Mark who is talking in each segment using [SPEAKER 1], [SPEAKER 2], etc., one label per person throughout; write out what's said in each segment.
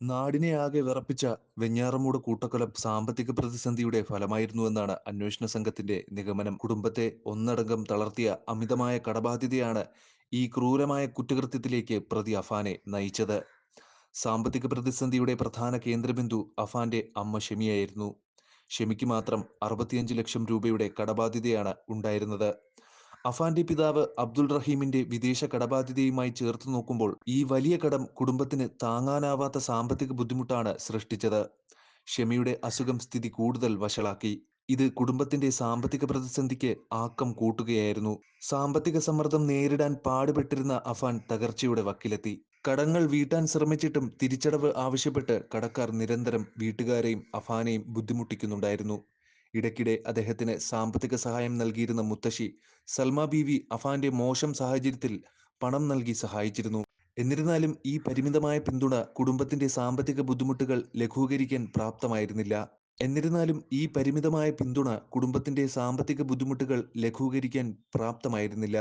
[SPEAKER 1] നാടിനെ ആകെ വിറപ്പിച്ച വെഞ്ഞാറമൂട് കൂട്ടക്കൊല സാമ്പത്തിക പ്രതിസന്ധിയുടെ ഫലമായിരുന്നുവെന്നാണ് അന്വേഷണ സംഘത്തിന്റെ നിഗമനം. കുടുംബത്തെ ഒന്നടങ്കം തളർത്തിയ അമിതമായ കടബാധ്യതയാണ് ഈ ക്രൂരമായ കുറ്റകൃത്യത്തിലേക്ക് പ്രതി അഫാനെ നയിച്ചത്. സാമ്പത്തിക പ്രതിസന്ധിയുടെ പ്രധാന കേന്ദ്രബിന്ദു അഫാന്റെ അമ്മ ഷെമിയായിരുന്നു. ഷെമിക്ക് മാത്രം അറുപത്തിയഞ്ച് ലക്ഷം രൂപയുടെ കടബാധ്യതയാണ് ഉണ്ടായിരുന്നത്. അഫാന്റെ പിതാവ് അബ്ദുൾ റഹീമിന്റെ വിദേശ കടബാധ്യതയുമായി ചേർത്ത് നോക്കുമ്പോൾ ഈ വലിയ കടം കുടുംബത്തിന് താങ്ങാനാവാത്ത സാമ്പത്തിക ബുദ്ധിമുട്ടാണ് സൃഷ്ടിച്ചത്. ഷെമിയുടെ അസുഖം സ്ഥിതി കൂടുതൽ വഷളാക്കി. ഇത് കുടുംബത്തിന്റെ സാമ്പത്തിക പ്രതിസന്ധിക്ക് ആക്കം കൂട്ടുകയായിരുന്നു. സാമ്പത്തിക സമ്മർദ്ദം നേരിടാൻ പാടുപെട്ടിരുന്ന അഫാൻ തകർച്ചയുടെ വക്കിലെത്തി. കടങ്ങൾ വീട്ടാൻ ശ്രമിച്ചിട്ടും തിരിച്ചടവ് ആവശ്യപ്പെട്ട് കടക്കാർ നിരന്തരം വീട്ടുകാരെയും അഫാനെയും ബുദ്ധിമുട്ടിക്കുന്നുണ്ടായിരുന്നു. ഇടയ്ക്കിടെ അദ്ദേഹത്തിന് സാമ്പത്തിക സഹായം നൽകിയിരുന്ന മുത്തശ്ശി സൽമ ബീവി അഫാന്റെ മോശം സാഹചര്യത്തിൽ പണം നൽകി സഹായിച്ചിരുന്നു. എന്നിരുന്നാലും ഈ പരിമിതമായ പിന്തുണ കുടുംബത്തിന്റെ സാമ്പത്തിക ബുദ്ധിമുട്ടുകൾ ലഘൂകരിക്കാൻ പ്രാപ്തമായിരുന്നില്ല. എന്നിരുന്നാലും ഈ പരിമിതമായ പിന്തുണ കുടുംബത്തിന്റെ സാമ്പത്തിക ബുദ്ധിമുട്ടുകൾ ലഘൂകരിക്കാൻ പ്രാപ്തമായിരുന്നില്ല.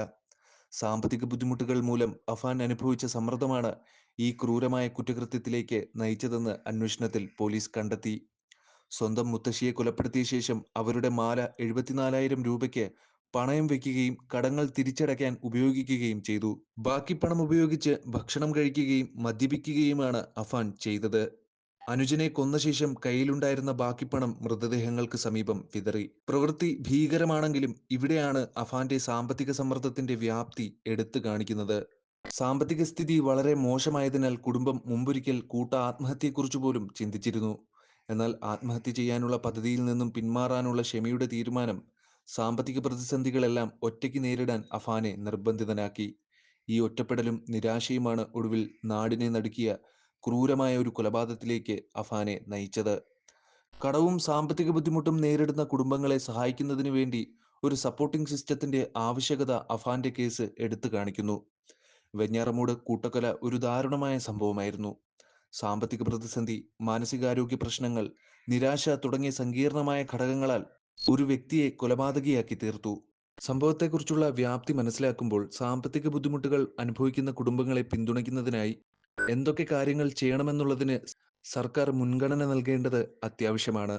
[SPEAKER 1] സാമ്പത്തിക ബുദ്ധിമുട്ടുകൾ മൂലം അഫാൻ അനുഭവിച്ച സമ്മർദ്ദമാണ് ഈ ക്രൂരമായ കുറ്റകൃത്യത്തിലേക്ക് നയിച്ചതെന്ന് അന്വേഷണത്തിൽ പോലീസ് കണ്ടെത്തി. സ്വന്തം മുത്തശ്ശിയെ കൊലപ്പെടുത്തിയ ശേഷം അവരുടെ മാല എഴുപത്തിനാലായിരം രൂപയ്ക്ക് പണയം വെക്കുകയും കടങ്ങൾ തിരിച്ചടയ്ക്കാൻ ഉപയോഗിക്കുകയും ചെയ്തു. ബാക്കി പണം ഉപയോഗിച്ച് ഭക്ഷണം കഴിക്കുകയും മദ്യപിക്കുകയുമാണ് അഫാൻ ചെയ്തത്. അനുജനെ കൊന്ന ശേഷം കയ്യിലുണ്ടായിരുന്ന ബാക്കി പണം മൃതദേഹങ്ങൾക്ക് സമീപം വിതറി. പ്രവൃത്തി ഭീകരമാണെങ്കിലും ഇവിടെയാണ് അഫാന്റെ സാമ്പത്തിക സമ്മർദ്ദത്തിന്റെ വ്യാപ്തി എടുത്തു കാണിക്കുന്നത്. സാമ്പത്തിക സ്ഥിതി വളരെ മോശമായതിനാൽ കുടുംബം മുമ്പൊരിക്കൽ കൂട്ട ആത്മഹത്യയെക്കുറിച്ച് പോലും ചിന്തിച്ചിരുന്നു. എന്നാൽ ആത്മഹത്യ ചെയ്യാനുള്ള പദ്ധതിയിൽ നിന്നും പിന്മാറാനുള്ള ഷെമിയുടെ തീരുമാനം സാമ്പത്തിക പ്രതിസന്ധികളെല്ലാം ഒറ്റയ്ക്ക് നേരിടാൻ അഫാനെ നിർബന്ധിതനാക്കി. ഈ ഒറ്റപ്പെടലും നിരാശയുമാണ് ഒടുവിൽ നാടിനെ നടുക്കിയ ക്രൂരമായ ഒരു കൊലപാതകത്തിലേക്ക് അഫാനെ നയിച്ചത്. കടവും സാമ്പത്തിക ബുദ്ധിമുട്ടും നേരിടുന്ന കുടുംബങ്ങളെ സഹായിക്കുന്നതിനു വേണ്ടി ഒരു സപ്പോർട്ടിംഗ് സിസ്റ്റത്തിന്റെ ആവശ്യകത അഫാന്റെ കേസ് എടുത്തു കാണിക്കുന്നു. വെഞ്ഞാറമൂട് കൂട്ടക്കൊല ഒരു ദാരുണമായ സംഭവമായിരുന്നു. സാമ്പത്തിക പ്രതിസന്ധി, മാനസികാരോഗ്യ പ്രശ്നങ്ങൾ, നിരാശ തുടങ്ങിയ സങ്കീർണമായ ഘടകങ്ങളാൽ ഒരു വ്യക്തിയെ കൊലപാതകിയാക്കി തീർത്തു. സംഭവത്തെക്കുറിച്ചുള്ള വ്യാപ്തി മനസ്സിലാക്കുമ്പോൾ സാമ്പത്തിക ബുദ്ധിമുട്ടുകൾ അനുഭവിക്കുന്ന കുടുംബങ്ങളെ പിന്തുണയ്ക്കുന്നതിനായി എന്തൊക്കെ കാര്യങ്ങൾ ചെയ്യണമെന്നുള്ളതിന് സർക്കാർ മുൻഗണന നൽകേണ്ടത് അത്യാവശ്യമാണ്.